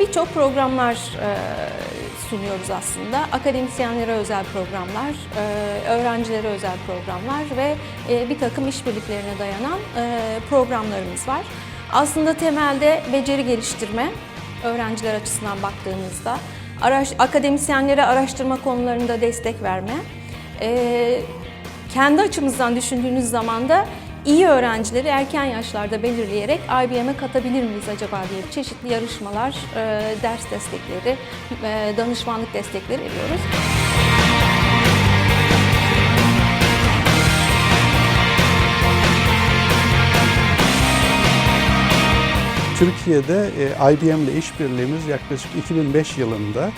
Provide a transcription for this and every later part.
birçok programlar e, sunuyoruz aslında. Akademisyenlere özel programlar, e, öğrencilere özel programlar ve e, bir takım işbirliklerine dayanan programlarımız var. Aslında temelde beceri geliştirme, öğrenciler açısından baktığımızda, araş, akademisyenlere araştırma konularında destek verme, kendi açımızdan düşündüğünüz zaman da iyi öğrencileri erken yaşlarda belirleyerek IBM'e katabilir miyiz acaba diye çeşitli yarışmalar, e, ders destekleri, e, danışmanlık destekleri veriyoruz. Türkiye'de e, IBM ile işbirliğimiz yaklaşık 2005 yılında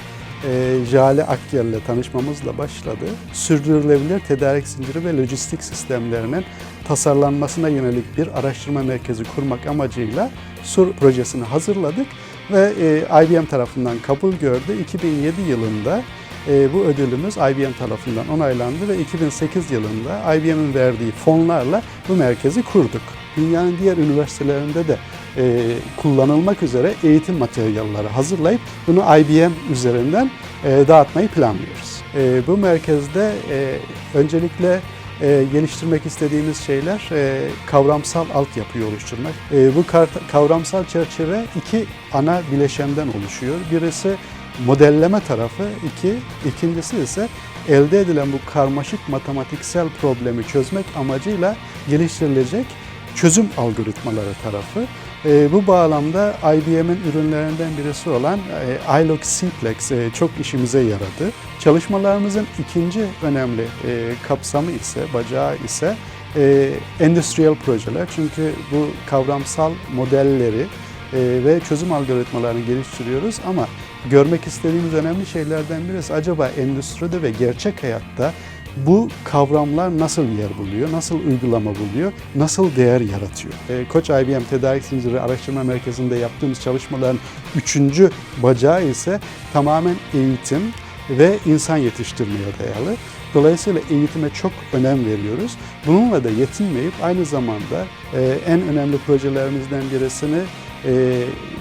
e, Jale Akyel ile tanışmamızla başladı. Sürdürülebilir tedarik zinciri ve lojistik sistemlerinin tasarlanmasına yönelik bir araştırma merkezi kurmak amacıyla SUR projesini hazırladık ve e, IBM tarafından kabul gördü. 2007 yılında e, bu ödülümüz IBM tarafından onaylandı ve 2008 yılında IBM'in verdiği fonlarla bu merkezi kurduk. Dünyanın diğer üniversitelerinde de e, kullanılmak üzere eğitim materyalleri hazırlayıp bunu IBM üzerinden e, dağıtmayı planlıyoruz. E, bu merkezde e, öncelikle e, geliştirmek istediğimiz şeyler e, kavramsal altyapıyı oluşturmak. E, bu kavramsal çerçeve iki ana bileşenden oluşuyor. Birisi modelleme tarafı, iki, ikincisi ise elde edilen bu karmaşık matematiksel problemi çözmek amacıyla geliştirilecek çözüm algoritmaları tarafı. E, bu bağlamda IBM'in ürünlerinden birisi olan e, iLog Simplex e, çok işimize yaradı. Çalışmalarımızın ikinci önemli e, kapsamı ise, bacağı ise e, endüstriyel projeler. Çünkü bu kavramsal modelleri e, ve çözüm algoritmalarını geliştiriyoruz ama görmek istediğimiz önemli şeylerden birisi acaba endüstride ve gerçek hayatta bu kavramlar nasıl yer buluyor, nasıl uygulama buluyor, nasıl değer yaratıyor? E, Koç IBM Tedarik Zinciri Araştırma Merkezi'nde yaptığımız çalışmaların üçüncü bacağı ise tamamen eğitim ve insan yetiştirmeye dayalı. Dolayısıyla eğitime çok önem veriyoruz. Bununla da yetinmeyip aynı zamanda e, en önemli projelerimizden birisini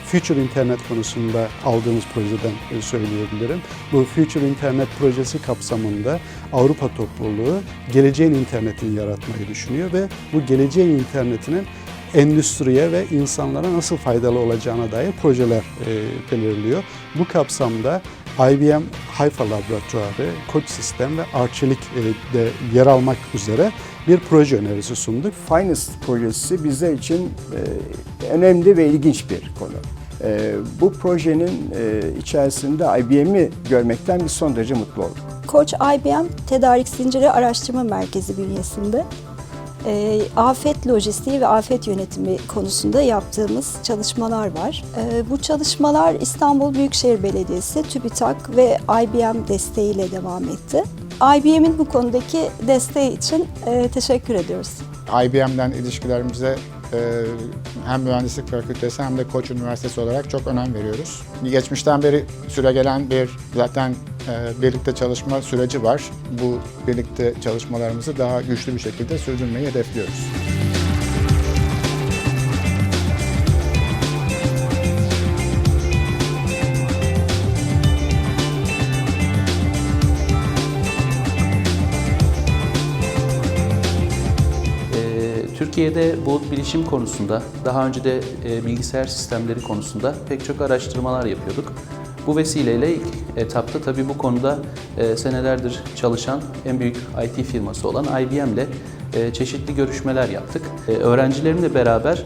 Future Internet konusunda aldığımız projeden e, söyleyebilirim. Bu Future Internet projesi kapsamında Avrupa topluluğu geleceğin internetini yaratmayı düşünüyor ve bu geleceğin internetinin endüstriye ve insanlara nasıl faydalı olacağına dair projeler e, belirliyor. Bu kapsamda IBM Hayfa Laboratuvarı, Koç Sistem ve Arçelik e, yer almak üzere bir proje önerisi sunduk. Finest projesi bizler için e, önemli ve ilginç bir konu. E, bu projenin e, içerisinde IBM'i görmekten biz son derece mutlu olduk. Koç IBM Tedarik Zinciri Araştırma Merkezi bünyesinde e, afet lojistiği ve afet yönetimi konusunda yaptığımız çalışmalar var. E, bu çalışmalar İstanbul Büyükşehir Belediyesi, TÜBİTAK ve IBM desteğiyle devam etti. IBM'in bu konudaki desteği için e, teşekkür ediyoruz. IBM'den ilişkilerimize e, hem mühendislik fakültesi hem de Koç Üniversitesi olarak çok önem veriyoruz. Geçmişten beri süregelen bir zaten e, birlikte çalışma süreci var. Bu birlikte çalışmalarımızı daha güçlü bir şekilde sürdürmeyi hedefliyoruz. Türkiye'de bulut bilişim konusunda, daha önce de e, bilgisayar sistemleri konusunda pek çok araştırmalar yapıyorduk. Bu vesileyle ilk etapta tabii bu konuda e, senelerdir çalışan en büyük IT firması olan IBM ile e, çeşitli görüşmeler yaptık. Öğrencilerimle beraber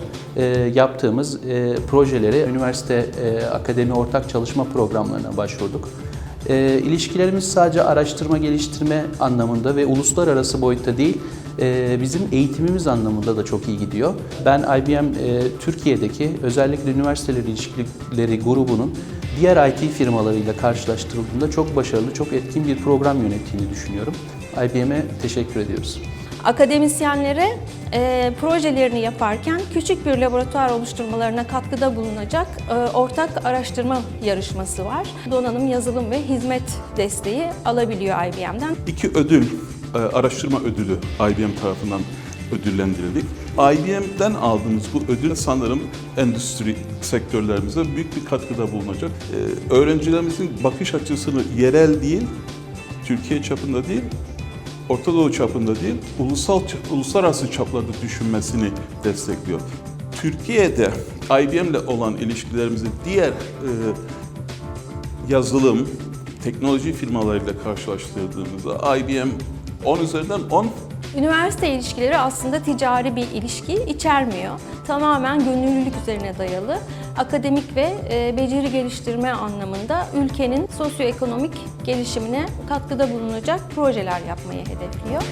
yaptığımız projelere üniversite akademi ortak çalışma programlarına başvurduk. E, ilişkilerimiz sadece araştırma geliştirme anlamında ve uluslararası boyutta değil, e, bizim eğitimimiz anlamında da çok iyi gidiyor. Ben IBM e, Türkiye'deki özellikle üniversiteler ilişkileri grubunun diğer IT firmalarıyla karşılaştırıldığında çok başarılı, çok etkin bir program yönettiğini düşünüyorum. IBM'e teşekkür ediyoruz. Akademisyenlere e, projelerini yaparken küçük bir laboratuvar oluşturmalarına katkıda bulunacak e, ortak araştırma yarışması var. Donanım, yazılım ve hizmet desteği alabiliyor IBM'den. İki ödül, e, araştırma ödülü IBM tarafından ödüllendirildik. IBM'den aldığımız bu ödül sanırım endüstri sektörlerimize büyük bir katkıda bulunacak. Ee, öğrencilerimizin bakış açısını yerel değil, Türkiye çapında değil, Orta Doğu çapında değil, ulusal uluslararası çaplarda düşünmesini destekliyor. Türkiye'de IBM'le olan ilişkilerimizi diğer e, yazılım, teknoloji firmalarıyla karşılaştırdığımızda IBM 10 üzerinden 10 Üniversite ilişkileri aslında ticari bir ilişki içermiyor. Tamamen gönüllülük üzerine dayalı. Akademik ve e, beceri geliştirme anlamında ülkenin sosyoekonomik gelişimine katkıda bulunacak projeler yapmayı hedefliyor.